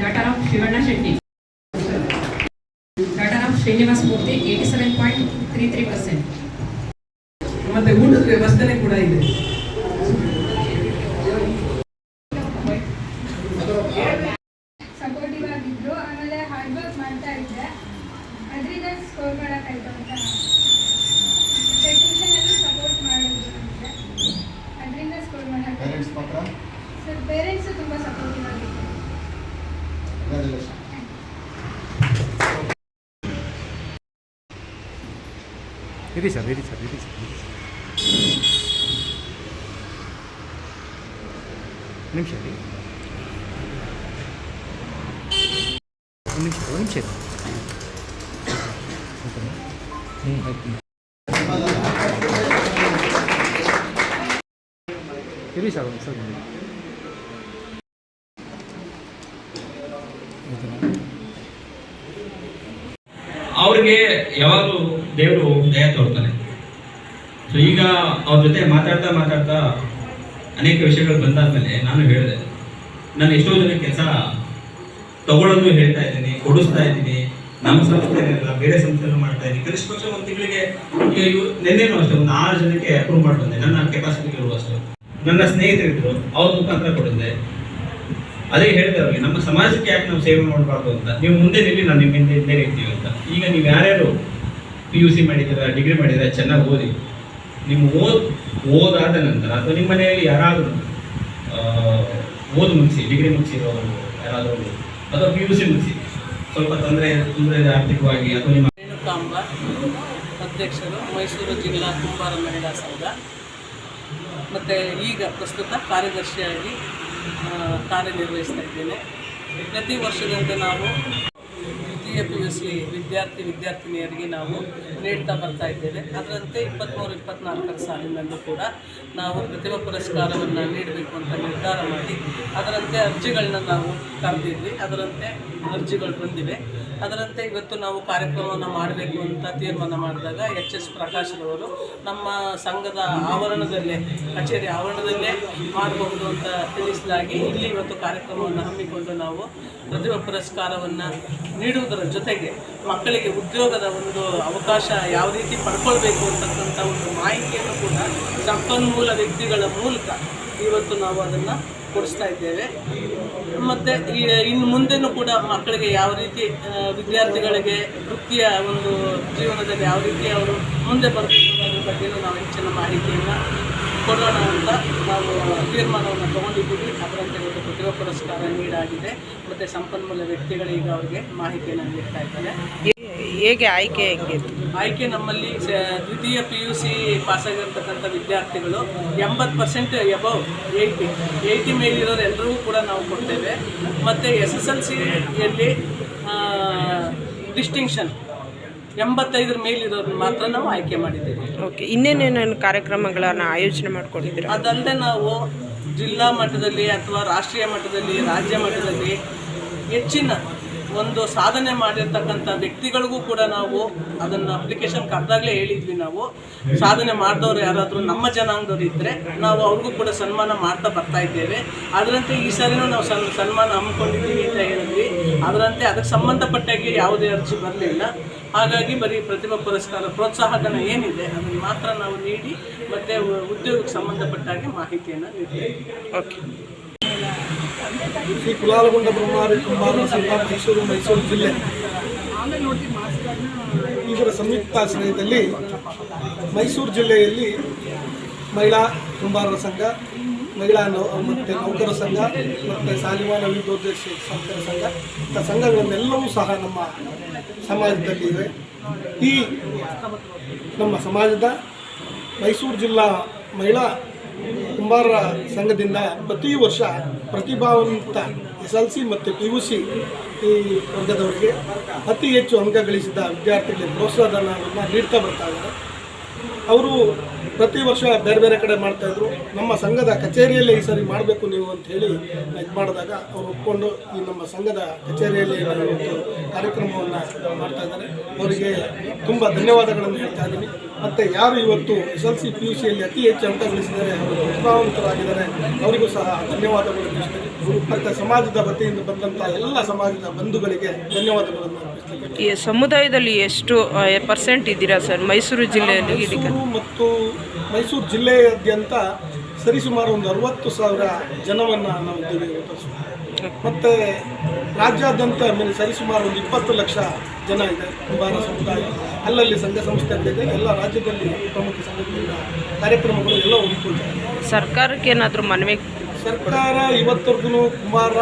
Daughter of Shivanna Shetty. Daughter of Srinivas Murthy, eighty-seven point three three percent. ಮತ್ತೆ ಊಟದ ವ್ಯವಸ್ಥೆನೇ ಕೂಡ ಇದೆ ಮಾಡೋಕ್ಕಾಯ್ತು ಅಂತ ಸಪೋರ್ಟ್ ಮಾಡೋದು ನನಗೆ ಅದರಿಂದ ಸ್ಕೋರ್ ಮಾಡೋದು ಪೇರೆಂಟ್ಸ್ ಮಾತ್ರ? ಸರ್ ಪೇರೆಂಟ್ಸು ತುಂಬ ಸಪೋರ್ಟಿವ್ ಆಗಿದ್ರು ಕಂಗ್ರ್ಯಾಚುಲೇಷನ್ ಇರಿ ಸರ್ ಇರಿ ಸರ್ ಇರಿ ಸರ್ ಇರಿ ಸರ್. ನಿಮಿಷ ಒಂದು ನಿಮಿಷ ಒಂದು ನಿಮಿಷ ಇರಿ. ಅವ್ರಿಗೆ ಯಾವಾಗಲೂ ದೇವರು ದಯ ತೋರ್ತಾನೆ. ಸೊ ಈಗ ಅವ್ರ ಜೊತೆ ಮಾತಾಡ್ತಾ ಮಾತಾಡ್ತಾ ಅನೇಕ ವಿಷಯಗಳು ಬಂದಾದ್ಮೇಲೆ ನಾನು ಹೇಳಿದೆ. ನಾನು ಎಷ್ಟೋ ಜನ ಕೆಲಸ ತಗೊಳ್ಳೋದು ಹೇಳ್ತಾ ಇದ್ದೀನಿ, ಕೊಡಿಸ್ತಾ ಇದ್ದೀನಿ. ನಮ್ಮ ಸಂಸ್ಥೆನೆಲ್ಲ ಬೇರೆ ಸಂಸ್ಥೆಗಳು ಮಾಡ್ತಾ ಇದ್ದೀನಿ. ಕನಿಷ್ಠ ಪಕ್ಷ ಒಂದು ತಿಂಗಳಿಗೆ ನಿನ್ನೆನೂ ಅಷ್ಟೇ, ಒಂದು ಆರು ಜನಕ್ಕೆ ಅಪ್ರೂವ್ ಮಾಡಿ ನನ್ನ ಕೆಪಾಸಿಟಿ ಅಷ್ಟೇ. ನನ್ನ ಸ್ನೇಹಿತರಿದ್ರು, ಅವ್ರ ಮುಖಾಂತರ ಕೊಡಿದ್ದೆ ಅದೇ ಹೇಳಿದೆ ಅವ್ರಿಗೆ ನಮ್ಮ ಸಮಾಜಕ್ಕೆ ಯಾಕೆ ನಾವು ಸೇವೆ ಮಾಡಬಾರ್ದು ಅಂತ? ನೀವು ಮುಂದೆ ನಿಲ್ಲಿ, ನಾನು ನಿಮ್ಮ ಹಿಂದೆ ಹಿಂದೆ ಇರ್ತೀವಿ ಅಂತ. ಈಗ ನೀವು ಯಾರ್ಯಾರು ಪಿ ಯು ಸಿ ಮಾಡಿದ್ದೀರಾ ಡಿಗ್ರಿ ಮಾಡಿದ್ದೀರಾ, ಚೆನ್ನಾಗಿ ಓದಿ, ನಿಮ್ಮ ಓದ್, ಓದಾದ ನಂತರ ಅಥವಾ ನಿಮ್ಮ ಮನೆಯಲ್ಲಿ ಯಾರಾದರೂ ಓದು ಮುಗಿಸಿ ಡಿಗ್ರಿ ಮುಗಿಸಿರೋರು ಯಾರಾದರೂ, ಅಥವಾ ಪಿ ಯು ಸಿ ಮುಗಿಸಿ ಸ್ವಲ್ಪ ತೊಂದರೆ ತೊಂದರೆ ಇದೆ ಆರ್ಥಿಕವಾಗಿ ಅಥವಾ ನಿಮ್ಮ ರೇಣುಕಾಂಬ ಅಧ್ಯಕ್ಷರು ಮೈಸೂರು ಜಿಲ್ಲಾ ಕುಂಬಾರ ಮಹಿಳಾ ಸಂಘ. ಮತ್ತು ಈಗ ಪ್ರಸ್ತುತ ಕಾರ್ಯದರ್ಶಿಯಾಗಿ ಕಾರ್ಯನಿರ್ವಹಿಸ್ತಾ ಇದ್ದೇನೆ. ಪ್ರತಿ ವರ್ಷದಂತೆ ನಾವು ದ್ವಿತೀಯ ಪಿ ಯು ವಿದ್ಯಾರ್ಥಿ ವಿದ್ಯಾರ್ಥಿನಿಯರಿಗೆ ನಾವು ನೀಡ್ತಾ ಬರ್ತಾ ಇದ್ದೇವೆ. ಅದರಂತೆ ಇಪ್ಪತ್ತ್ಮೂರು ಇಪ್ಪತ್ತ್ನಾಲ್ಕರ ಸಾಲಿನಲ್ಲೂ ಕೂಡ ನಾವು ಪ್ರತಿಭಾ ಪುರಸ್ಕಾರವನ್ನು ನೀಡಬೇಕು ಅಂತ ನಿರ್ಧಾರ ಮಾಡಿ ಅದರಂತೆ ಅರ್ಜಿಗಳನ್ನ ನಾವು ಕರೆದಿದ್ವಿ. ಅದರಂತೆ ಅರ್ಜಿಗಳು ಬಂದಿವೆ. ಅದರಂತೆ ಇವತ್ತು ನಾವು ಕಾರ್ಯಕ್ರಮವನ್ನು ಮಾಡಬೇಕು ಅಂತ ತೀರ್ಮಾನ ಮಾಡಿದಾಗ ಎಚ್ ಎಸ್ ಪ್ರಕಾಶ್ರವರು ನಮ್ಮ ಸಂಘದ ಆವರಣದಲ್ಲೇ, ಕಚೇರಿ ಆವರಣದಲ್ಲೇ ಮಾಡಬಹುದು ಅಂತ ತಿಳಿಸಲಾಗಿ ಇಲ್ಲಿ ಇವತ್ತು ಕಾರ್ಯಕ್ರಮವನ್ನು ಹಮ್ಮಿಕೊಂಡು ನಾವು ಪ್ರತಿಭಾ ಪುರಸ್ಕಾರವನ್ನು ನೀಡುವುದರ ಜೊತೆಗೆ ಮಕ್ಕಳಿಗೆ ಉದ್ಯೋಗದ ಒಂದು ಅವಕಾಶ ಯಾವ ರೀತಿ ಪಡ್ಕೊಳ್ಬೇಕು ಅಂತಕ್ಕಂಥ ಒಂದು ಮಾಹಿತಿಯನ್ನು ಕೂಡ ಸಂಪನ್ಮೂಲ ವ್ಯಕ್ತಿಗಳ ಮೂಲಕ ಇವತ್ತು ನಾವು ಅದನ್ನು ಕೊಡಿಸ್ತಾ ಇದ್ದೇವೆ. ಮತ್ತು ಇನ್ನು ಮುಂದೆನೂ ಕೂಡ ಮಕ್ಕಳಿಗೆ ಯಾವ ರೀತಿ ವಿದ್ಯಾರ್ಥಿಗಳಿಗೆ ವೃತ್ತಿಯ ಒಂದು ಜೀವನದಲ್ಲಿ ಯಾವ ರೀತಿ ಅವರು ಮುಂದೆ ಬರಬೇಕು ಅನ್ನೋದ್ರ ಬಗ್ಗೆಯೂ ನಾವು ಹೆಚ್ಚಿನ ಮಾಹಿತಿಯನ್ನು ಕೊಡೋಣ ಅಂತ ನಾವು ತೀರ್ಮಾನವನ್ನು ತಗೊಂಡಿದ್ದೀವಿ. ಅದರಂತೆ ಒಂದು ಪ್ರತಿಭಾ ಪುರಸ್ಕಾರ ನೀಡಾಗಿದೆ. ಮತ್ತು ಸಂಪನ್ಮೂಲ ವ್ಯಕ್ತಿಗಳು ಈಗ ಅವರಿಗೆ ಮಾಹಿತಿಯನ್ನು ನೀಡ್ತಾ ಇದ್ದಾರೆ. ಹೇಗೆ ಆಯ್ಕೆ ಹೆಂಗೆ? ಆಯ್ಕೆ ನಮ್ಮಲ್ಲಿ ದ್ವಿತೀಯ ಪಿ ಯು ಸಿ ಪಾಸಾಗಿರ್ತಕ್ಕಂಥ ವಿದ್ಯಾರ್ಥಿಗಳು ಎಂಬತ್ತು ಪರ್ಸೆಂಟ್ ಎಬವ್ ಏಯ್ಟಿ ಏಯ್ಟಿ ಮೇಲಿರೋರು ಎಲ್ಲರಿಗೂ ಕೂಡ ನಾವು ಕೊಡ್ತೇವೆ. ಮತ್ತು ಎಸ್ ಎಸ್ ಎಲ್ ಸಿಯಲ್ಲಿ ಡಿಸ್ಟಿಂಕ್ಷನ್ ಎಂಬತ್ತೈದರ ಮೇಲಿರೋರು ಮಾತ್ರ ನಾವು ಆಯ್ಕೆ ಮಾಡಿದ್ದೇವೆ. ಓಕೆ ಇನ್ನೇನೇನೇನು ಕಾರ್ಯಕ್ರಮಗಳನ್ನು ಆಯೋಜನೆ ಮಾಡ್ಕೊಂಡಿದ್ದೀರಾ? ಅದಲ್ಲದೆ ನಾವು ಜಿಲ್ಲಾ ಮಟ್ಟದಲ್ಲಿ ಅಥವಾ ರಾಷ್ಟ್ರೀಯ ಮಟ್ಟದಲ್ಲಿ ರಾಜ್ಯ ಮಟ್ಟದಲ್ಲಿ ಹೆಚ್ಚಿನ ಒಂದು ಸಾಧನೆ ಮಾಡಿರ್ತಕ್ಕಂಥ ವ್ಯಕ್ತಿಗಳಿಗೂ ಕೂಡ ನಾವು ಅದನ್ನು ಅಪ್ಲಿಕೇಶನ್ ಕರೆದಾಗಲೇ ಹೇಳಿದ್ವಿ ನಾವು. ಸಾಧನೆ ಮಾಡಿದವರು ಯಾರಾದರೂ ನಮ್ಮ ಜನಾಂಗದವ್ರು ಇದ್ದರೆ ನಾವು ಅವ್ರಿಗೂ ಕೂಡ ಸನ್ಮಾನ ಮಾಡ್ತಾ ಬರ್ತಾ ಇದ್ದೇವೆ. ಅದರಂತೆ ಈ ಸಾರಿನೂ ನಾವು ಸನ್, ಸನ್ಮಾನ ಹಮ್ಮಿಕೊಂಡಿದ್ದೀವಿ ಅಂತ ಹೇಳಿದ್ವಿ. ಅದರಂತೆ ಅದಕ್ಕೆ ಸಂಬಂಧಪಟ್ಟಾಗಿ ಯಾವುದೇ ಅರ್ಜಿ ಬರಲಿಲ್ಲ. ಹಾಗಾಗಿ ಬರೀ ಪ್ರತಿಭಾ ಪುರಸ್ಕಾರ ಪ್ರೋತ್ಸಾಹಧನ ಏನಿದೆ ಅದನ್ನು ಮಾತ್ರ ನಾವು ನೀಡಿ ಮತ್ತು ಉದ್ಯೋಗಕ್ಕೆ ಸಂಬಂಧಪಟ್ಟಾಗಿ ಮಾಹಿತಿಯನ್ನು ನೀಡ್ತೇವೆ. ಓಕೆ ಶ್ರೀ ಕುಲಾಲಗುಂಡ ಬ್ರಹ್ಮಾರಿ ಕುಂಬಾರ ಸಂಘ ಮೈಸೂರು ಮೈಸೂರು ಜಿಲ್ಲೆ. ಇದರ ಸಂಯುಕ್ತಾಶ್ರಯದಲ್ಲಿ ಮೈಸೂರು ಜಿಲ್ಲೆಯಲ್ಲಿ ಮಹಿಳಾ ಕುಂಬಾರರ ಸಂಘ, ಮಹಿಳಾ ಮತ್ತು ನೌಕರ ಸಂಘ, ಮತ್ತು ಸಾಲಿಮಾನ ವಿದ್ಯೋದ್ದೇಶ ಸಹಕಾರ ಸಂಘ, ಇಂಥ ಸಂಘಗಳನ್ನೆಲ್ಲವೂ ಸಹ ನಮ್ಮ ಸಮಾಜದಲ್ಲಿ ಇವೆ. ಈ ನಮ್ಮ ಸಮಾಜದ ಮೈಸೂರು ಜಿಲ್ಲಾ ಮಹಿಳಾ ಕುಂಬಾರರ ಸಂಘದಿಂದ ಪ್ರತಿ ವರ್ಷ ಪ್ರತಿಭಾವಂತ ಎಸ್ ಎಲ್ ಸಿ ಮತ್ತು ಪಿ ಯು ಸಿ ಈ ವರ್ಗದವರಿಗೆ ಅತಿ ಹೆಚ್ಚು ಅಂಕ ಗಳಿಸಿದ ವಿದ್ಯಾರ್ಥಿಗಳಿಗೆ ಪ್ರೋತ್ಸಾಹಧನವನ್ನು ನೀಡ್ತಾ ಬರ್ತಾ ಇದ್ದಾರೆ. ಅವರು ಪ್ರತಿ ವರ್ಷ ಬೇರೆ ಬೇರೆ ಕಡೆ ಮಾಡ್ತಾಯಿದ್ರು ನಮ್ಮ ಸಂಘದ ಕಚೇರಿಯಲ್ಲೇ ಈ ಸರಿ ಮಾಡಬೇಕು ನೀವು ಅಂತ ಹೇಳಿ ಇದು ಮಾಡಿದಾಗ ಅವರು ಒಪ್ಕೊಂಡು ಈ ನಮ್ಮ ಸಂಘದ ಕಚೇರಿಯಲ್ಲಿ ಒಂದು ಕಾರ್ಯಕ್ರಮವನ್ನು ಮಾಡ್ತಾ ಇದ್ದಾರೆ. ಅವರಿಗೆ ತುಂಬ ಧನ್ಯವಾದಗಳನ್ನು ಹೇಳ್ತಾ ಇದ್ದೀನಿ. ಮತ್ತು ಯಾರು ಇವತ್ತು S L C P U ಸಿಯಲ್ಲಿ ಅತಿ ಹೆಚ್ಚು ಅಂಕ ಗಳಿಸಿದ್ದಾರೆ ಅವರು ಪ್ರತಿಭಾವಂತರಾಗಿದ್ದಾರೆ ಅವರಿಗೂ ಸಹ ಧನ್ಯವಾದಗಳು ಮತ್ತು ಸಮಾಜದ ವತಿಯಿಂದ ಬಂದಂಥ ಎಲ್ಲ ಸಮಾಜದ ಬಂಧುಗಳಿಗೆ ಧನ್ಯವಾದಗಳನ್ನು ಈ ಸಮುದಾಯದಲ್ಲಿ ಎಷ್ಟು ಪರ್ಸೆಂಟ್ ಇದ್ದೀರಾ ಸರ್? ಮೈಸೂರು ಜಿಲ್ಲೆಯಲ್ಲಿ ಇದಕ್ಕೆ ಮೈಸೂರು ಮತ್ತು ಮೈಸೂರು ಜಿಲ್ಲೆಯಾದ್ಯಂತ ಸರಿಸುಮಾರು ಒಂದು ಅರವತ್ತು ಸಾವಿರ ಜನವನ್ನು ನಾವು ಮತ್ತು ರಾಜ್ಯಾದ್ಯಂತ ಮೇಲೆ ಸರಿಸುಮಾರು ಒಂದು ಇಪ್ಪತ್ತು ಲಕ್ಷ ಜನ ಇದೆ ಕುಂಬಾರ ಸಮುದಾಯ. ಅಲ್ಲಲ್ಲಿ ಸಂಘ ಸಂಸ್ಥೆಗಳಿದೆ ಎಲ್ಲ ರಾಜ್ಯದಲ್ಲಿ ಪ್ರಮುಖ ಸಂಘಗಳಿಂದ ಕಾರ್ಯಕ್ರಮಗಳು ಎಲ್ಲ ಉಂಟುಕೊಳ್ತಾರೆ ಸರ್ಕಾರಕ್ಕೆ ಏನಾದರೂ ಮನವಿ? ಸರ್ಕಾರ ಇವತ್ತವರೆಗೂ ಕುಮಾರ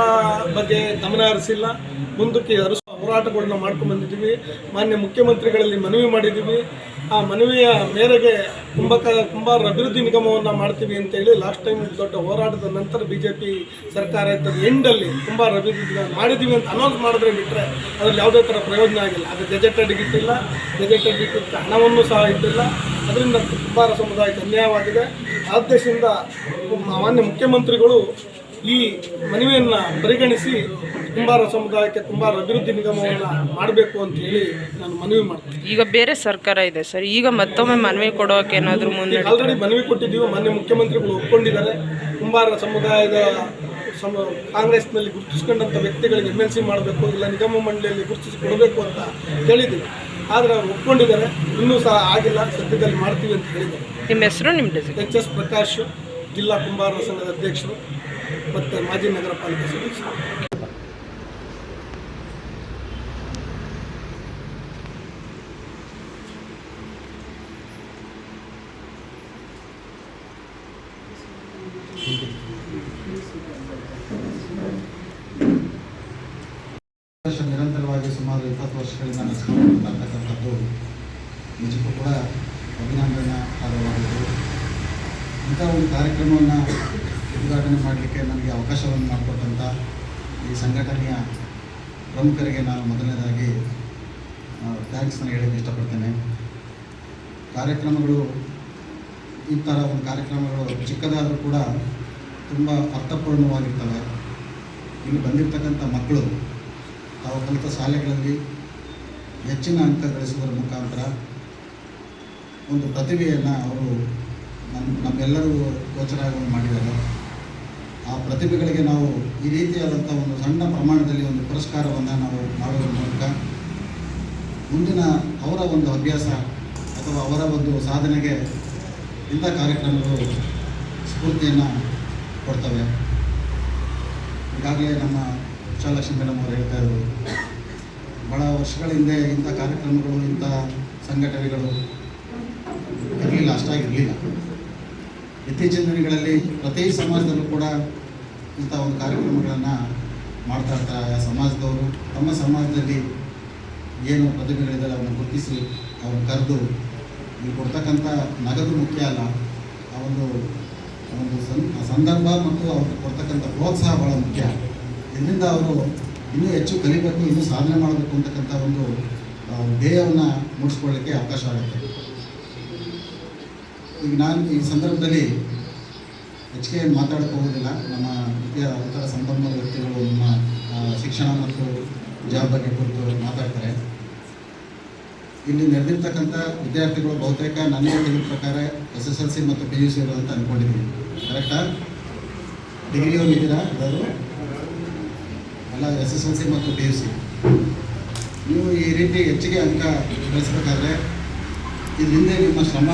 ಬಗ್ಗೆ ಗಮನ ಹರಿಸಿಲ್ಲ. ಮುಂದಕ್ಕೆ ಹರಿಸುವ ಹೋರಾಟಗಳನ್ನ ಮಾಡ್ಕೊಂಡು ಬಂದಿದ್ದೀವಿ. ಮಾನ್ಯ ಮುಖ್ಯಮಂತ್ರಿಗಳಲ್ಲಿ ಮನವಿ ಮಾಡಿದ್ದೀವಿ. ಆ ಮನವಿಯ ಮೇರೆಗೆ ಕುಂಭಕ ಕುಂಬಾರ ಅಭಿವೃದ್ಧಿ ನಿಗಮವನ್ನು ಮಾಡ್ತೀವಿ ಅಂತೇಳಿ ಲಾಸ್ಟ್ ಟೈಮ್ ದೊಡ್ಡ ಹೋರಾಟದ ನಂತರ ಬಿ ಜೆ ಪಿ ಸರ್ಕಾರ ಇದ್ದ ಎಂಡಲ್ಲಿ ಕುಂಬಾರ ಅಭಿವೃದ್ಧಿ ನಿಗಮ ಮಾಡಿದ್ದೀವಿ ಅಂತ ಅನೌನ್ಸ್ ಮಾಡಿದ್ರೆ ಬಿಟ್ಟರೆ ಅದರಲ್ಲಿ ಯಾವುದೇ ಥರ ಪ್ರಯೋಜನ ಆಗಿಲ್ಲ. ಅದು ಗೆಜೆಟೆಡ್ ಇಟ್ಟಿಲ್ಲ ಗೆಜೆಟೆಡ್ ಇಟ್ಟಿದ್ದ ಹಣವನ್ನು ಸಹ ಇಟ್ಟಿಲ್ಲ. ಅದರಿಂದ ಕುಂಬಾರ ಸಮುದಾಯಕ್ಕೆ ಅನ್ಯಾಯವಾಗಿದೆ. ಆ ಮಾನ್ಯ ಮುಖ್ಯಮಂತ್ರಿಗಳು ಈ ಮನವಿಯನ್ನು ಪರಿಗಣಿಸಿ ಕುಂಬಾರ ಸಮುದಾಯಕ್ಕೆ ಕುಂಬಾರ ಅಭಿವೃದ್ಧಿ ನಿಗಮವನ್ನು ಮಾಡಬೇಕು ಅಂತ ಹೇಳಿ ನಾನು ಮನವಿ ಮಾಡ್ತೀನಿ. ಈಗ ಬೇರೆ ಸರ್ಕಾರ ಇದೆ ಸರ್ ಈಗ ಮತ್ತೊಮ್ಮೆ ಮನವಿ ಕೊಡೋಕೆ ಏನಾದರೂ ಮುಂದೆ ಆಲ್ರೆಡಿ ಮನವಿ ಕೊಟ್ಟಿದ್ದೀವಿ ಮಾನ್ಯ ಮುಖ್ಯಮಂತ್ರಿಗಳು ಒಪ್ಕೊಂಡಿದ್ದಾರೆ. ಕುಂಬಾರ ಸಮುದಾಯದ ಸಮ ಕಾಂಗ್ರೆಸ್ನಲ್ಲಿ ಗುರುತಿಸ್ಕೊಂಡಂಥ ವ್ಯಕ್ತಿಗಳಿಗೆ ಎಂ ಎಲ್ ಸಿ ಮಾಡಬೇಕು ಇಲ್ಲ ನಿಗಮ ಮಂಡಳಿಯಲ್ಲಿ ಗುರುತಿಸಿ ಕೊಡಬೇಕು ಅಂತ ಹೇಳಿದ್ದೀವಿ ಆದರೆ ಅವ್ರು ಒಪ್ಕೊಂಡಿದ್ದಾರೆ ಇನ್ನೂ ಸಹ ಆಗಿಲ್ಲ ಸದ್ಯದಲ್ಲಿ ಮಾಡ್ತೀವಿ ಅಂತ ಹೇಳಿದ್ದಾರೆ. ನಿಮ್ಮ ಹೆಸರು ನಿಮ್ಮ ಎಚ್ ಎಸ್ ಪ್ರಕಾಶ್ ಜಿಲ್ಲಾ ಕುಂಬಾರ ಸಂಘದ ಅಧ್ಯಕ್ಷರು. ಮತ್ತು ಮಾಜಿ ನಗರ ಪಾಲಿಕೆ ಸದಸ್ಯರು ನಿರಂತರವಾಗಿ ಸುಮಾರು ಇಪ್ಪತ್ತು ವರ್ಷಗಳಿಂದ ನಡೆಸ್ಕೊಂಡು ನಿಜಕ್ಕೂ ಕೂಡ ಅಭಿನಂದನೆ ಆದವಾಗಿದೆ ಇಂಥ ಒಂದು ಕಾರ್ಯಕ್ರಮವನ್ನು ಉದ್ಘಾಟನೆ ಮಾಡಲಿಕ್ಕೆ ನನಗೆ ಅವಕಾಶವನ್ನು ಮಾಡಿಕೊಟ್ಟಂಥ ಈ ಸಂಘಟನೆಯ ಪ್ರಮುಖರಿಗೆ ನಾನು ಮೊದಲನೇದಾಗಿ ಥ್ಯಾಂಕ್ಸ್ನ ಹೇಳಕ್ಕೆ ಇಷ್ಟಪಡ್ತೇನೆ. ಕಾರ್ಯಕ್ರಮಗಳು, ಈ ಥರ ಒಂದು ಕಾರ್ಯಕ್ರಮಗಳು ಚಿಕ್ಕದಾದರೂ ಕೂಡ ತುಂಬ ಅರ್ಥಪೂರ್ಣವಾಗಿರ್ತವೆ. ಇಲ್ಲಿ ಬಂದಿರತಕ್ಕಂಥ ಮಕ್ಕಳು, ತಾವು ಕಲಿತ ಶಾಲೆಗಳಲ್ಲಿ ಹೆಚ್ಚಿನ ಅಂಕ ಗಳಿಸುವುದರ ಮುಖಾಂತರ ಒಂದು ಪ್ರತಿಭೆಯನ್ನು ಅವರು ನಮ್ಮ ನಮ್ಮೆಲ್ಲರೂ ಗೋಚರ ಮಾಡಿದ್ದಾರೆ. ಆ ಪ್ರತಿಭೆಗಳಿಗೆ ನಾವು ಈ ರೀತಿಯಾದಂಥ ಒಂದು ಸಣ್ಣ ಪ್ರಮಾಣದಲ್ಲಿ ಒಂದು ಪುರಸ್ಕಾರವನ್ನು ನಾವು ಮಾಡುವ ಮೂಲಕ ಮುಂದಿನ ಅವರ ಒಂದು ಅಭ್ಯಾಸ ಅಥವಾ ಅವರ ಒಂದು ಸಾಧನೆಗೆ ಇಂಥ ಕಾರ್ಯಕ್ರಮಗಳು ಸ್ಫೂರ್ತಿಯನ್ನು ಕೊಡ್ತವೆ. ಈಗಾಗಲೇ ನಮ್ಮ ವಿಶಾಲಕ್ಷ್ಮಿ ಮೇಡಮ್ ಅವರು ಹೇಳ್ತಾ ಇದ್ರು ಭಾಳ ವರ್ಷಗಳ ಹಿಂದೆ ಇಂಥ ಕಾರ್ಯಕ್ರಮಗಳು, ಇಂಥ ಸಂಘಟನೆಗಳು ಇರಲಿಲ್ಲ ಅಷ್ಟಾಗಿರಲಿಲ್ಲ ಇತ್ತೀಚಿನ ದಿನಗಳಲ್ಲಿ ಪ್ರತಿ ಸಮಾಜದಲ್ಲೂ ಕೂಡ ಇಂಥ ಒಂದು ಕಾರ್ಯಕ್ರಮಗಳನ್ನು ಮಾಡ್ತಾ ಇರ್ತಾರೆ ಸಮಾಜದವರು ತಮ್ಮ ಸಮಾಜದಲ್ಲಿ ಏನು ಪ್ರತಿಭೆಗಳಿದ್ದಾರೆ ಅವನ್ನ ಗುರುತಿಸಿ ಅವ್ರನ್ನ ಕರೆದು ಇಲ್ಲಿ ಕೊಡ್ತಕ್ಕಂಥ ನಗದು ಮುಖ್ಯ ಅಲ್ಲ, ಆ ಒಂದು ಒಂದು ಸಂದರ್ಭ ಮತ್ತು ಅವ್ರಿಗೆ ಕೊಡ್ತಕ್ಕಂಥ ಪ್ರೋತ್ಸಾಹ ಭಾಳ ಮುಖ್ಯ. ಇದರಿಂದ ಅವರು ಇನ್ನೂ ಹೆಚ್ಚು ಕಲಿಬೇಕು, ಇನ್ನೂ ಸಾಧನೆ ಮಾಡಬೇಕು ಅಂತಕ್ಕಂಥ ಒಂದು ಧ್ಯೇಯವನ್ನು ಮೂಡಿಸ್ಕೊಳ್ಳಿಕ್ಕೆ ಅವಕಾಶ ಆಗುತ್ತೆ. ಈಗ ನಾನು ಈ ಸಂದರ್ಭದಲ್ಲಿ ಹೆಚ್ಚಿಗೆ ಮಾತಾಡಕ್ಕೆ ಹೋಗೋದಿಲ್ಲ ನಮ್ಮ ಇತರ ಉತ್ತರ ಸಂಪನ್ಮೂಲ ವ್ಯಕ್ತಿಗಳು ನಮ್ಮ ಶಿಕ್ಷಣ ಮತ್ತು ಜಾಬ್ ಬಗ್ಗೆ ಕುರಿತು ಮಾತಾಡ್ತಾರೆ. ಇಲ್ಲಿ ನಡೆದಿರ್ತಕ್ಕಂಥ ವಿದ್ಯಾರ್ಥಿಗಳು ಬಹುತೇಕ ನನ್ನ ತಿಳಿದ ಪ್ರಕಾರ ಎಸ್ ಎಸ್ ಎಲ್ ಸಿ ಮತ್ತು ಪಿ ಯು ಸಿ ಅಂತ ಅಂದ್ಕೊಂಡಿದ್ದೀನಿ ಕರೆಕ್ಟಾ? ಡಿಗ್ರಿ ಇದ್ದೀರಾ ಅದು ಅಲ್ಲ ಎಸ್ ಎಸ್ ಎಲ್ ಸಿ ಮತ್ತು ಪಿ ಯು ಸಿ. ನೀವು ಈ ರೀತಿ ಹೆಚ್ಚಿಗೆ ಅಂಕ ಗಳಿಸಬೇಕಾದ್ರೆ ಇದರಿಂದ ನಿಮ್ಮ ಶ್ರಮ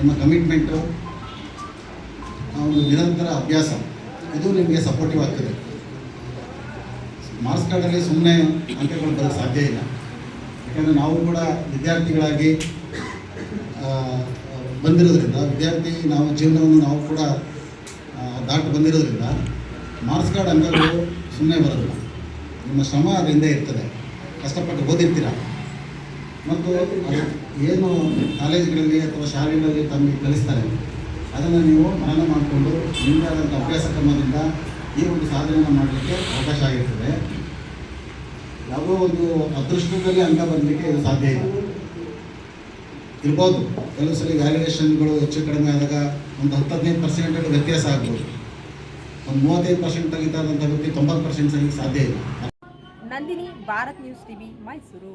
ನಿಮ್ಮ ಕಮಿಟ್ಮೆಂಟು ಒಂದು ನಿರಂತರ ಅಭ್ಯಾಸ, ಇದು ನಿಮಗೆ ಸಪೋರ್ಟಿವ್ ಆಗ್ತದೆ. ಮಾರ್ಕ್ಸ್ ಕಾರ್ಡಲ್ಲಿ ಸುಮ್ಮನೆ ಅಂಕಗಳು ಬರೋಕ್ಕೆ ಸಾಧ್ಯ ಇಲ್ಲ. ಯಾಕಂದರೆ ನಾವು ಕೂಡ ವಿದ್ಯಾರ್ಥಿಗಳಾಗಿ ಬಂದಿರೋದ್ರಿಂದ, ವಿದ್ಯಾರ್ಥಿ ನಾವು ಜೀವನವನ್ನು ನಾವು ಕೂಡ ದಾಟಿ ಬಂದಿರೋದ್ರಿಂದ ಮಾರ್ಕ್ಸ್ ಕಾರ್ಡ್ ಅಂಕಗಳು ಸುಮ್ಮನೆ ಬರೋದಿಲ್ಲ. ನಿಮ್ಮ ಶ್ರಮ ಅದರಿಂದ ಇರ್ತದೆ. ಕಷ್ಟಪಟ್ಟು ಓದಿರ್ತೀರ? ಮತ್ತು ಏನು ಕಾಲೇಜ್ಗಳಲ್ಲಿ ಅಥವಾ ಶಾಲೆಗಳಲ್ಲಿ ತಮಗೆ ಕಲಿಸ್ತಾರೆ, ಅದನ್ನು ನೀವು ಮನನ ಮಾಡಿಕೊಂಡು ನಿಮ್ಮದಾದಂಥ ಅಭ್ಯಾಸ ಕ್ರಮದಿಂದ ಈ ಒಂದು ಸಾಧನೆಯನ್ನು ಮಾಡಲಿಕ್ಕೆ ಅವಕಾಶ ಆಗಿರ್ತದೆ. ಯಾವುದೋ ಒಂದು ಅದೃಷ್ಟದಲ್ಲಿ ಅಂಕ ಬರಲಿಕ್ಕೆ ಇದು ಸಾಧ್ಯ ಇಲ್ಲ. ಇರ್ಬೋದು, ಕೆಲವು ಸಲ ವ್ಯಾಲ್ಯೂಯೇಷನ್ಗಳು ಹೆಚ್ಚು ಕಡಿಮೆ ಆದಾಗ ಒಂದು ಹತ್ತು ಹದಿನೈದು ಪರ್ಸೆಂಟ್ ವ್ಯತ್ಯಾಸ ಆಗ್ಬೋದು. ಒಂದು ಮೂವತ್ತೈದು ಪರ್ಸೆಂಟ್ ತೆಗಿತಾ ವ್ಯಕ್ತಿ ತೊಂಬತ್ತು ಪರ್ಸೆಂಟ್ ಸಾಧ್ಯ ಇಲ್ಲ. Nandini, Bharat news TV, Mysuru.